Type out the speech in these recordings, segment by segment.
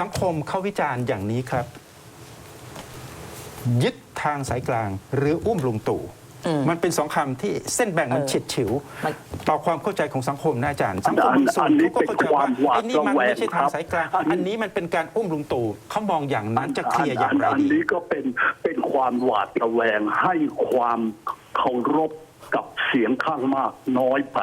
สังคมเขาวิจารณ์อย่างนี้ครับ ยึดทางสายกลาง หรืออุ้มลุงตู่อืมมันเป็นสองคำที่เส้นแบ่งมันเออเฉียดฉิวมันต่อความเข้าใจของสังคมนะอาจารย์ สังคมอันบางส่วนอันนี้เขาก็เข้าใจว่าเป็นความหวาดไอ้นี่มันระแวงไม่ใช่ทางสายกลางครับอันนี้อันนี้มันเป็นการอุ้มลุงตู่เขามองอย่างนั้นจะเคลียร์อย่างไรอันดีนี้ก็เป็นเป็นความหวาดระแวงให้ความเคารพกับเสียงข้างมากน้อยไป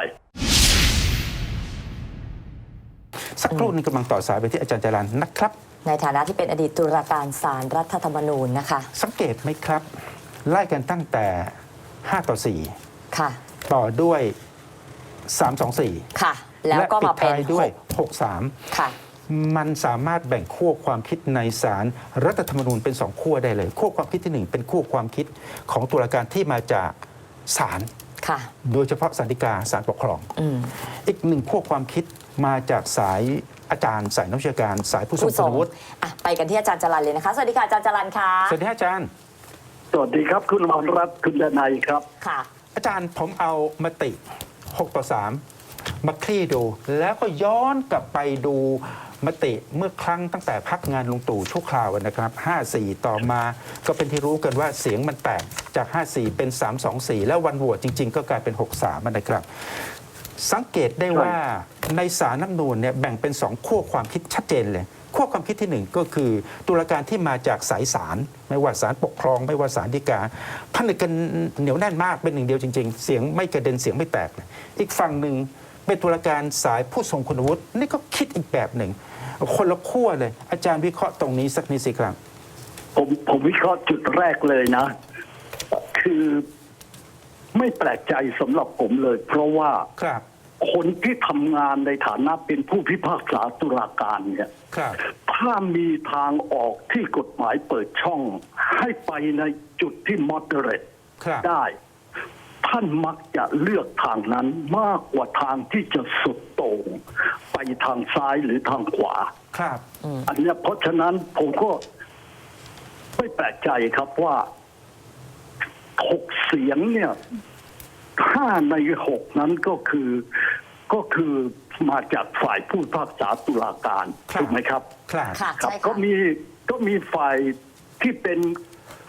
สักครู่หนึงกำลังต่อสายไปที่อาจารย์จรันนะครับ ในฐานะที่เป็นอดีตตุลาการศาลรัฐธรรมนูญนะคะ สังเกตไหมครับ ไล่กันตั้งแต่ 5 ต่อค่ะ4ต่อด้วย 3 2 4 ค่ะ แล้วก็มาเป็นปิดท้ายด้วยหก6ค่ะ3มันสามารถแบ่งขั้วความคิดในศาลรัฐธรรมนูญเป็นสองขั้วได้เลยขั้วความคิดที่หนึ่งเป็นขั้วความคิดของตุลาการที่มาจากศาลค่ะ โดยเฉพาะสันติกาศาลปกครองอืมอีกหนึ่งขั้วความคิดมาจากสายอาจารย์สายนักวิชาการสายผู้ทรงผู้ทคุรงณวุฒิอะไปกันที่อาจารย์จรันเลยนะคะ สวัสดีค่ะอาจารย์จรันค่ะสวัสดีครับอาจารย์ สวัสดีครับคุณอมรรัตน์คุณดนัยครับค่ะ อาจารย์ผมเอามติ 6 ต่อ 3 มาคลี่ดู แล้วก็ย้อนกลับไปดู มติเมื่อครั้งตั้งแต่พักงานลุงตู่ชั่วคราวนะครับ 54 ต่อมาก็เป็นที่รู้กันว่าเสียงมันแตกจาก 54 เป็น 324 แล้ววันโหวตจริง ๆ ก็กลายเป็น 63นะครับสังเกตได้ว่าในสารน้ำนูนเนี่ยแบ่งเป็นสองขั้วความคิดชัดเจนเลยขั้วความคิดที่หนึ่งก็คือตุลาการที่มาจากสายสารไม่ว่าสารปกครอง ไม่ว่าสารฎีกาผนึกกันเหนียวแน่นมากเป็นหนึ่งเดียวจริง ๆ เสียงไม่กระเด็นเสียงไม่แตกเลยอีกฝั่งหนึ่งเป็นตุลาการสายผู้ทรงคุณวุฒินี่ก็คิดอีกแบบหนึ่ง คนละขั้วเลย อาจารย์วิเคราะห์ตรงนี้สักนิดสิครับ ผมผมวิเคราะห์จุดแรกเลยนะ คือไม่แปลกใจสำหรับผมเลย เพราะว่าครับ คนที่ทำงานในฐานะเป็นผู้พิพากษาตุลาการเนี่ยครับถ้ามีทางออกที่กฎหมายเปิดช่อง ให้ไปในจุดที่ moderate ครับได้ ท่านมักจะเลือกทางนั้นมากกว่าทางที่จะสุดโต่งไปทางซ้ายหรือทางขวา ครับ อันเนี้ยเพราะฉะนั้นผมก็ไม่แปลกใจครับว่าหกเสียงเนี่ยห้าในหกนั้นก็คือก็คือมาจากฝ่ายผู้พิพากษาตุลาการ ครับ ถูกไหมครับ ครับ ค่ะครับใช่ก็ค่ะมีก็มีฝ่ายที่เป็น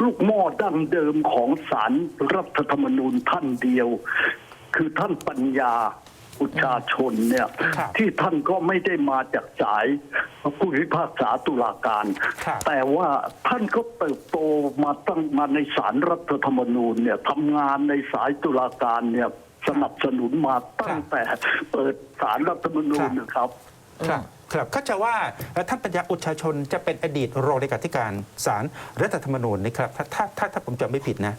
ลูกหม้อดั้งเดิมของศาลรัฐธรรมนูญท่านเดียว คือท่านปัญญาอุชาชนเนี่ยครับที่ท่านก็ไม่ได้มาจากสายผู้พิพากษาตุลาการครับแต่ว่าท่านก็เติบโตมาตั้งมาในศาลรัฐธรรมนูญเนี่ยทำงานในสายตุลาการเนี่ยสนับสนุนมาตั้งแต่เปิดศาลรัฐธรรมนูญนะครับ ครับครับเข้าใจว่าเอ่อท่านปัญญาอุชาชนจะเป็นอดีตรองเลขาธิการศาลรัฐธรรมนูญนะครับถ้าถ้าถ้าถ้าผมจำไม่ผิดนะ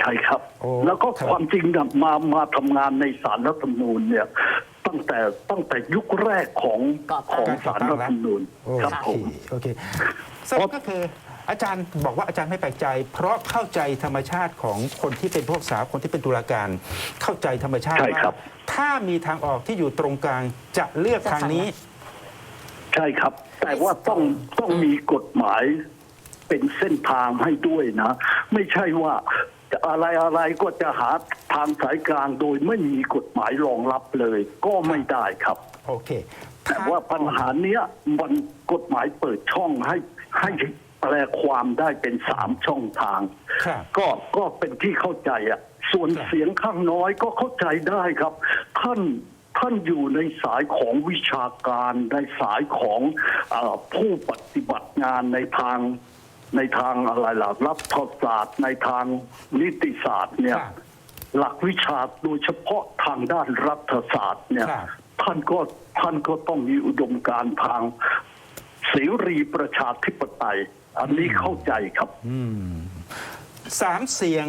ใช่ครับ โอ้แล้วก็ครับ ความจริงเนี่ยมามาทำงานในศาลรัฐธรรมนูญเนี่ย ตั้งแต่ตั้งแต่ยุคแรกของก่อตั้ขงองศาลรัฐธรรมนูญโอครับเคผมโอเคสรุปก็คืออาจารย์บอกว่าอาจารย์ไม่แปลกใจ เพราะเข้าใจธรรมชาติของคนที่เป็นผู้พิพากษาคนที่เป็นตุลาการ เข้าใจธรรมชาติใช่ว่าครับถ้ามีทางออกที่อยู่ตรงกลางจะเลือกทางนี้ ใช่ครับ แต่ว่าต้องต้องมีกฎหมายเป็นเส้นทางให้ด้วยนะ ไม่ใช่ว่าอะไรอะไรก็จะหาทางสายกลางโดยไม่มีกฎหมายรองรับเลย ก็ไม่ได้ครับ โอเคแต่ว่าปัญหาเนี้ยมันกฎหมายเปิดช่องให้ให้แปลความได้เป็นสามช่องทางครับก็ก็เป็นที่เข้าใจอะ ส่วนครับเสียงข้างน้อยก็เข้าใจได้ครับ ท่าน ท่านอยู่ในสายของวิชาการในสายของเออผู้ปฏิบัติงานในทางในทางอะไรล่ะรัฐศาสตร์ในทางนิติศาสตร์เนี่ยครับหลักวิชาโดยเฉพาะทางด้านรัฐศาสตร์เนี่ยครับท่านก็ท่านก็ต้องมีอุดมการณ์ทางเสรีประชาธิปไตย อันนี้เข้าใจครับสามเสียง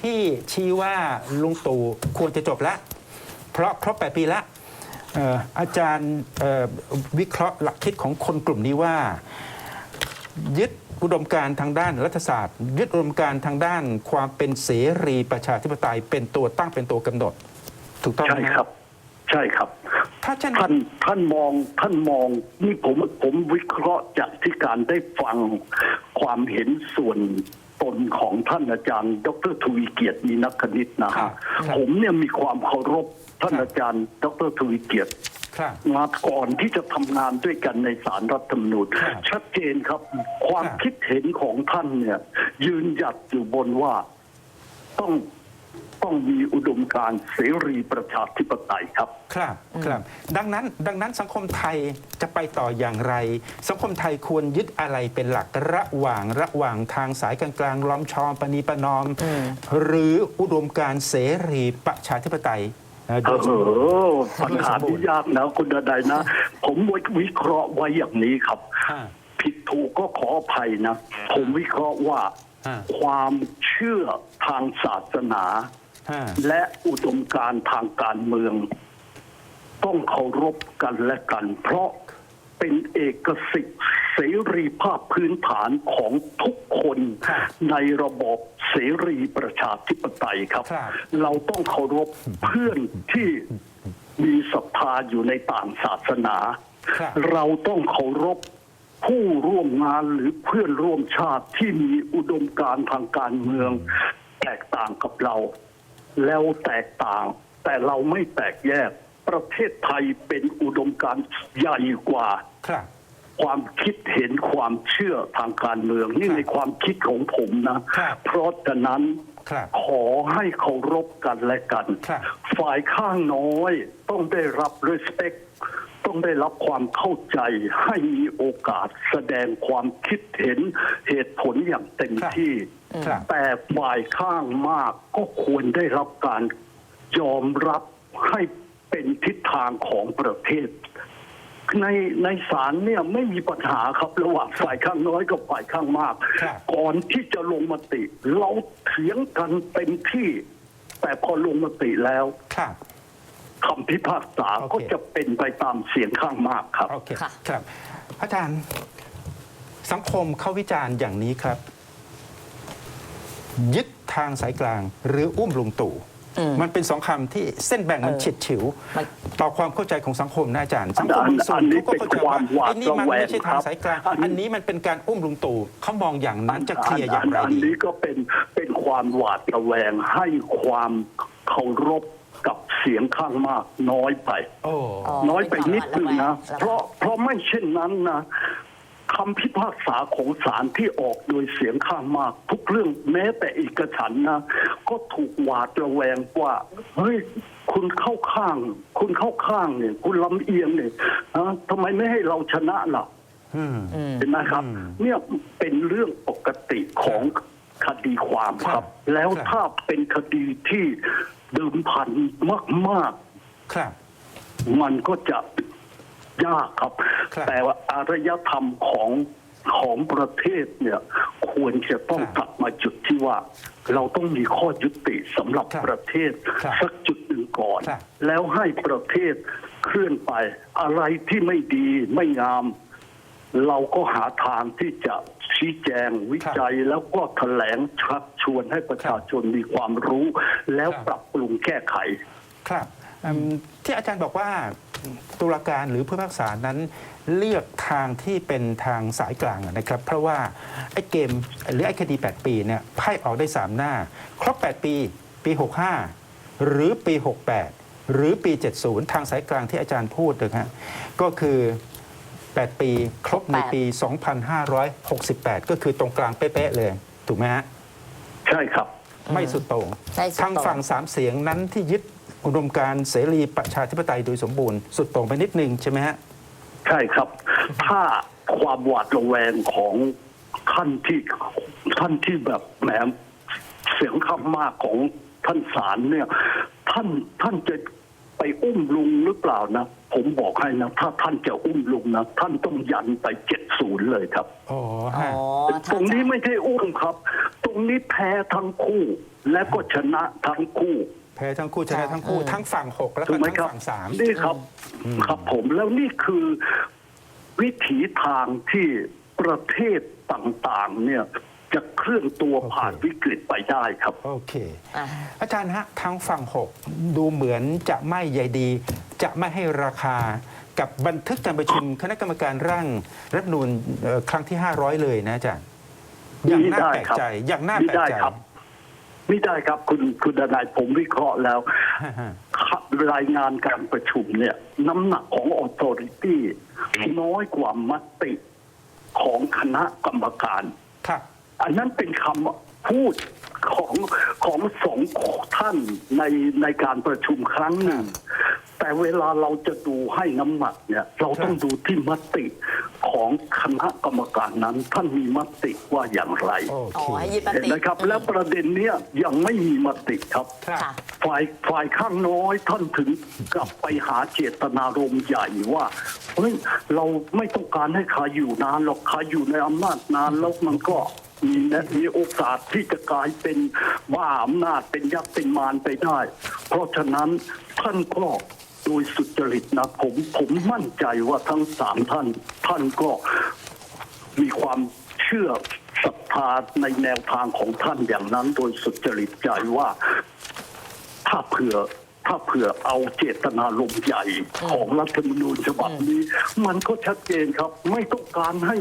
ที่ชี้ว่าลุงตู่ควรจะจบแล้ว เพราะครบแปดปีแล้วเอ่ออาจารย์เอ่อวิเคราะห์หลักคิดของคนกลุ่มนี้ว่า ยึดอุดมการณ์ทางด้านรัฐศาสตร์ ยึดอุดมการณ์ทางด้านความเป็นเสรีประชาธิปไตยเป็นตัวตั้งเป็นตัวกำหนด ถูกต้องไหใช่มครับ ใช่ครับ ถ้าเช่นท่านท่านมองท่านมองนี่ผมผมวิเคราะห์จากที่การได้ฟังความเห็นส่วนตนของท่านอาจารย์ ดรทวีเกียรติมีนักคณิตนะครัฮะบครับผมเนี่ยมีความเคารพ ท่านอาจารย์ ดรทวีเกียรติครับมาก่อนที่จะทำงานด้วยกันในศาลรัฐธรรมนูญครับชัดเจนครับ ความครับคิดเห็นของท่านเนี่ย ยืนหยัดอยู่บนว่าต้องต้องมีอุดมการณ์เสรีประชาธิปไตยครับ ครับครับ ดังนั้น ดังนั้นสังคมไทยจะไปต่ออย่างไร สังคมไทยควรยึดอะไรเป็นหลักระหว่างระหว่างทางสายกลางๆล้อมชอมปณีประนอม หรืออุดมการณ์เสรีประชาธิปไตย เอ่อโดเอยสมบูรณ์อปัญหาที่ยากนะคุณดายนะ ผมวิเคราะห์ไว้อย่างนี้ครับฮะผิดถูกก็ขออภัยนะ ผมวิเคราะห์ว่าฮะความเชื่อทางศาสนาฮะและอุดมการณ์ทางการเมือง ต้องเคารพกันและกัน เพราะเป็นเอกสิทธิ์ เสรีภาพพื้นฐานของทุกคนครับในระบอบเสรีประชาธิปไตยครับครับ เราต้องเคารพเพื่อนที่มีศรัทธาอยู่ในต่างศาสนาครับเราต้องเคารพผู้ร่วมงานหรือเพื่อนร่วมชาติที่มีอุดมการณ์ทางการเมือง แตกต่างกับเรา แล้วแตกต่าง แต่เราไม่แตกแยก ประเทศไทยเป็นอุดมการณ์ใหญ่กว่า ครับความคิดเห็นความเชื่อทางการเมือง นี่ครับในความคิดของผมนะ ครับเพราะฉะนั้นครับขอให้เคารพกันและกัน ครับ ฝ่ายข้างน้อยต้องได้รับ respect ต้องได้รับความเข้าใจให้มีโอกาสแสดงความคิดเห็นเหตุผลอย่างเต็มครับที่ ครับ แต่ฝ่ายข้างมากก็ควรได้รับการยอมรับให้เป็นทิศทางของประเทศ ในในศาลเนี่ยไม่มีปัญหาครับระหว่างฝ่ายข้างน้อยกับฝ่ายข้างมาก ครับ ก่อนที่จะลงมติ เราเถียงกันเต็มที่ แต่พอลงมติแล้วครับ คำพิพากษาโอเค ก็จะเป็นไปตามเสียงข้างมากครับ โอเคค่ะ ครับ อาจารย์สังคมเขาวิจารณ์อย่างนี้ครับ ยึดทางสายกลางหรืออุ้มลุงตู่อื มมันเป็นสองคำที่เส้นแบ่งมันเออฉิดฉิวมันต่อความเข้าใจของสังคมนะอาจารย์ สังคมอันบางส่วนอันนี้เขาก็เข้าใจว่าเป็นความหวาดไอ้นี่มันระแวงไม่ใช่ทางสายกลางครับอันนี้อันนี้มันเป็นการอุ้มลุงตู่เขามองอย่างนั้นจะเคลียร์อย่างไรอันดีนี้ก็เป็นเป็นความหวาดระแวงให้ความเคารพกับเสียงข้างมากน้อยไปโอ้อ๋อน้อยไปนิดนึงนะระแวงเพราะเพราะไม่เช่นนั้นนะ คำพิพากษาของศาลที่ออกโดยเสียงข้างมาก ทุกเรื่องแม้แต่เอกฉันท์นะ ก็ถูกหวาดระแวงว่า เฮ้ย คุณเข้าข้าง คุณเข้าข้างเนี่ย คุณลำเอียงเนี่ยนะทำไมไม่ให้เราชนะล่ะอืมอืมเห็นไหมครับอืมเนี่ยเป็นเรื่องปกติของคดีความคครัรับบแล้วครับถ้าเป็นคดีที่เดิมพันมาก ๆ ครับ มันก็จะ ยากครับ ครับ แต่ว่าอารยธรรมของของประเทศเนี่ยควรจะต้องครับกลับมาจุดที่ว่า เราต้องมีข้อยุติสำหรับครับประเทศครับสักจุดหนึ่งก่อน ครับ แล้วให้ประเทศเคลื่อนไปอะไรที่ไม่ดีไม่งาม เราก็หาทางที่จะชี้แจงวิจัยแล้วก็แถลงชักชวนให้ประชาชนมีความรู้ แล้วครับปรับปรุงแก้ไข ครับอืมที่อาจารย์บอกว่า ตุลาการหรือผู้พิพากษานั้นเลือกทางที่เป็นทางสายกลางนะครับ เพราะว่าไอ้เกมหรือไอ้คดี 8 ปีเนี่ยไพ่ออกได้ 3 หน้า ครบ 8 ปี ปี 65 หรือปี 68 หรือปี 70 ทางสายกลางที่อาจารย์พูดนะครับก็คือ 8 ปีครบในปี 2568 ก็คือตรงกลางเป๊ะๆเลย ถูกไหมฮะ ใช่ครับ ไม่สุดโต่งไม่สุดโต่งทางฝั่งสามเสียงนั้นที่ยึด อุดมการณ์เสรีประชาธิปไตยโดยสมบูรณ์สุดโต่งไปนิดนึงใช่ไหมฮะใช่ครับ ถ้าความหวาดระแวงของท่านที่ท่านที่แบบแหมเสียงข้างมากของท่านศาลเนี่ย ท่านท่านจะไปอุ้มลุงหรือเปล่านะ ผมบอกให้นะ ถ้าท่านจะอุ้มลุงนะ ท่านต้องยันไปเจ็ดศูนย์เลยครับ อ๋ออ๋อฮะตรงนี้ไม่ใช่อุ้มครับ ตรงนี้แพ้ทั้งคู่ และก็ชนะทั้งคู่ แพ้ทั้งคู่ชนะทั้งคู่อืมทั้งฝั่งหกแล้วถูก็กไหมทั้งครับฝั่งสาม นี่ครับ ครับผมแล้วนี่คือวิถีทางที่ประเทศต่างๆ เนี่ยจะเคลื่อนตัวผ่านวิกฤตไปได้ครับ โอเค อะ อาจารย์ฮะทางฝั่งหกดูเหมือนจะไม่ใยดี จะไม่ให้ราคากับบันทึกการประชุมคณะกรรมการร่างรัฐธรรมนูญเอ่อครั้งที่ 500 เลยนะอาจารย์อย่างน่าแปลกใจอย่างน่าไม่แปลกได้ใจครับ ไม่ได้ครับคุณคุณดนายผมวิเคราะห์แล้วฮะฮะครับรายงานการประชุมเนี่ย น้ำหนักของออโตริตี้น้อยกว่ามติของคณะกรรมการ ครับ อันนั้นเป็นคำพูด ของของสองท่านในในการประชุมครั้งหนึ่งแต่เวลาเราจะดูให้น้ำหนักเนี่ย เราต้องดูที่มติของคณะกรรมการนั้น ท่านมีมติว่าอย่างไรโออ๋อเคให้ยึดมเห็นติไหมครับ และประเด็นเนี้ยยังไม่มีมติครับครับค่ะฝ่ายฝ่ายข้างน้อยท่านถึงกลับไปหาเจตนารมณ์ใหญ่ว่าเฮ้ยเราไม่ต้องการให้ใครอยู่นานหรอกใครอยู่ในอำนาจนานแล้วมันก็ มีนะมีโอกาสที่จะกลายเป็นบ้าอำนาจเป็นยักษ์เป็นมารไปได้ เพราะฉะนั้นท่านก็โดยสุจริตนะผมผมมั่นใจว่าทั้งสามท่าน ท่านก็มีความเชื่อศรัทธาในแนวทางของท่านอย่างนั้น โดยสุจริตใจว่าถ้าเผื่อ ถ้าเผื่อเอาเจตนารมณ์ใหญ่ของรัฐธรรมนูญฉบับนี้ มันก็ชัดเจนครับ ไม่ต้องการให้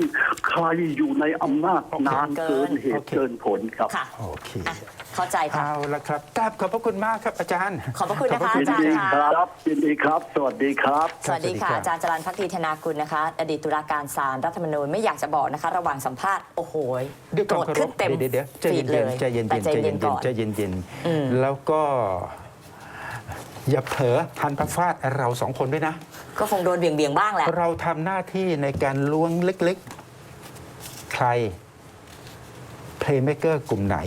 ใครอยู่ในอำนาจนานเกินเหโอตุเคเกินผลครับ ค่ะโอเคอะเข้าใจค่ะ เอาละครับกราบขอบพระคุณมากครับอาจารย์ ขอบพระคุณนะคะยิอานจารดีย์ค่ะครับยินดีครับ สวัสดีครับ สวัสดีค่ะสวัสดีครับอาจารย์จรันพักดีธนากุลนะคะ อดีตตุลาการศาลรัฐธรรมนูญไม่อยากจะบอกนะคะ ระหว่างสัมภาษณ์โอ้โหด้วยคโกรวามธเคารขึ้พนเต็มเดี๋ยวเดี๋ยวใจฟีเย็ดนเลๆยใจเย็นแต่ๆใจใจเย็เย็นนก่อนๆใจเย็นอืมๆแล้วก็ อย่าเผลอทันพระฟาดเราสองคนด้วยนะ ก็คงโดนเบี่ยงเบี่ยงๆบ้างแหละ เราทำหน้าที่ในการล้วงเล็กๆ ใคร เพลย์เม k เกอร์กลุ่มไหน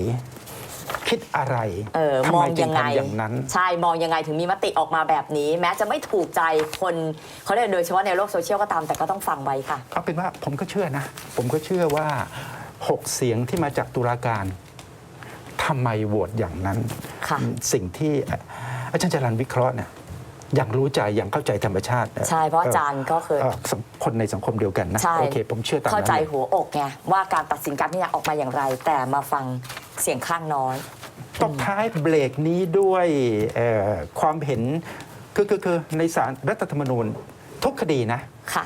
คิดอะไรเออทำมอไมงจึยังงไงทำอย่างนั้น ใช่มองยังไงถึงมีมติออกมาแบบนี้ แม้จะไม่ถูกใจคนเขาเรียกโดยเฉพาะในโลกโซเชียลก็ตามแต่ก็ต้องฟังไว้ค่ะ เอาเป็นว่าผมก็เชื่อนะ ผมก็เชื่อว่าหกเสียงที่มาจากตุลาการทำไมโหวตอย่างนั้น ค่ะ สิ่งที่อาจารย์จรันวิเคราะห์เนี่ยอย่างรู้ใจอย่างเข้าใจธรรมชาติใช่เพราะอาจารย์ก็เคยเอ่อสังคนในสังคมเดียวกันนะใช่โอเค ผมเชื่อตามเข้านั้นใจเลยหัวอกไงว่าการตัดสินการพิจารณาออกมาอย่างไร แต่มาฟังเสียงข้างน้อยตบท้ายเบรกนี้ด้วยเอ่อความเห็นคือคือคือในสารรัฐธรรมนูญทุกคดีนะ ค่ะ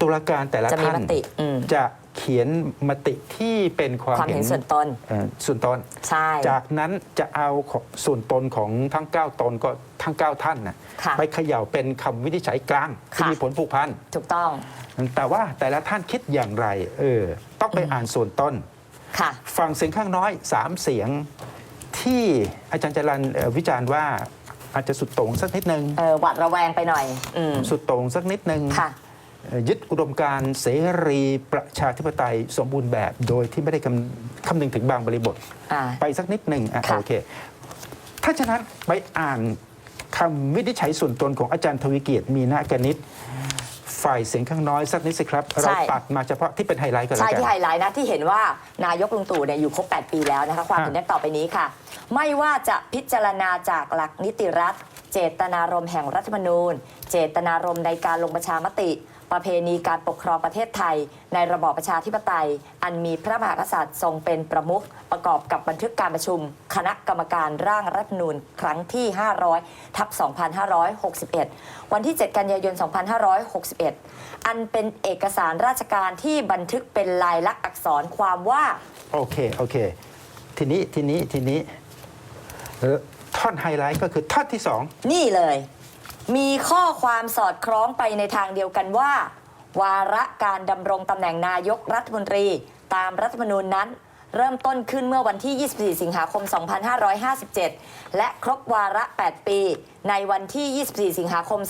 ตุลาการแต่ละจะมีท่านมติอืม จะ เขียนมติที่เป็นความความเห็นส่วนตน เอ่อส่วนตน ใช่ จากนั้นจะเอาของส่วนตนของทั้ง 9 ตนก็ทั้ง 9 ท่านนะค่ะไปเขย่าเป็นคำวินิจฉัยกลางที่ค่ะ มีผลผูกพัน ถูกต้องแต่ว่าแต่ละท่านคิดอย่างไร เออ ต้องไปอ่านส่วนต้น ค่ะ ฟังเสียงข้างน้อย 3 เสียงที่อาจารย์จรันเอ่อวิจารณ์ว่าอาจจะสุดโต่งสักนิดนึง เออหวัดระแวงไปหน่อย อืม สุดโต่งสักนิดนึง ค่ะเอ่อ ยึดอุดมการณ์เสรีประชาธิปไตยสมบูรณ์แบบ โดยที่ไม่ได้คำคำนึงถึงบางบริบท อ่า ไปสักนิดหนึ่งอะค่ะ โอเค ถ้าฉะนั้นไปอ่านคำวินิจฉัยส่วนตนของอาจารย์ทวีเกียรติมีนากนิตฝ่ายเสียงข้างน้อยสักนิดสิครับ เราตัดมาเฉพาะที่เป็นไฮไลท์ก็แล้วใช่กันที่ไฮไลท์นะที่เห็นว่านายกลุงตู่เนี่ยอยู่ครบ 8 ปีแล้วนะคะ ความฮะ เห็นดังต่อไปนี้ค่ะ ไม่ว่าจะพิจารณาจากหลักนิติรัฐ เจตนารมณ์แห่งรัฐธรรมนูญ เจตนารมณ์ในการลงประชามติ ประเพณีการปกครองประเทศไทย ในระบอบประชาธิปไตย อันมีพระมหากษัตริย์ทรงเป็นประมุขประกอบกับบันทึกการประชุม คณะกรรมการร่างรัฐธรรมนูญครั้งที่ 500ทับ2561 วันที่ 7 กันยายน 2561 อันเป็นเอกสารราชการที่บันทึกเป็นลายลักษณ์อักษรความว่า โอเค โอเค ทีนี้ ทีนี้ ทีนี้เอ่อท่อนไฮไลท์ก็คือท่อนที่สอง นี่เลย มีข้อความสอดคล้องไปในทางเดียวกันว่า วาระการดำรงตำแหน่งนายกรัฐมนตรี ตามรัฐธรรมนูญนั้น เริ่มต้นขึ้นเมื่อวันที่ 24 สิงหาคม 2557 และครบวาระ 8 ปี ในวันที่ 24 สิงหาคม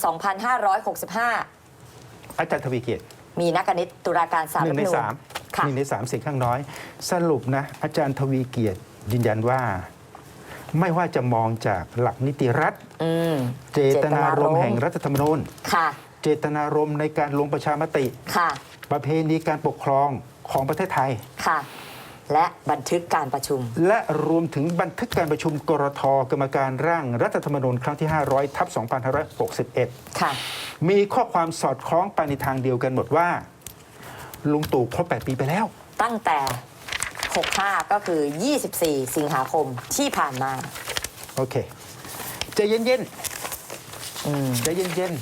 2565 อาจารย์ทวีเกียรติมีนักกณิตตุลาการศาลหรันึ่ฐงธรรมนูญในสามค่ะหนึ่งในสามเสียงข้างน้อย สรุปนะ อาจารย์ทวีเกียรติยืนยันว่า ไม่ว่าจะมองจากหลักนิติรัฐ อืมเจตนารมณ์แห่งรัฐธรรมนูญ ค่ะเจตนารมณ์ในการลงประชามติ ค่ะประเพณีการปกครองของประเทศไทย ค่ะ และบันทึกการประชุม และรวมถึงบันทึกการประชุมกรทกรรมการร่างรัฐธรรมนูญครั้งที่ 500ทับ2561 ค่ะ มีข้อความสอดคล้องไปในทางเดียวกันหมดว่า ลุงตู่ครบ8ปีไปแล้ว ตั้งแต่ 65 ก็คือ 24 สิงหาคมที่ผ่านมา โอเคใจเย็นอืมๆใจเย็น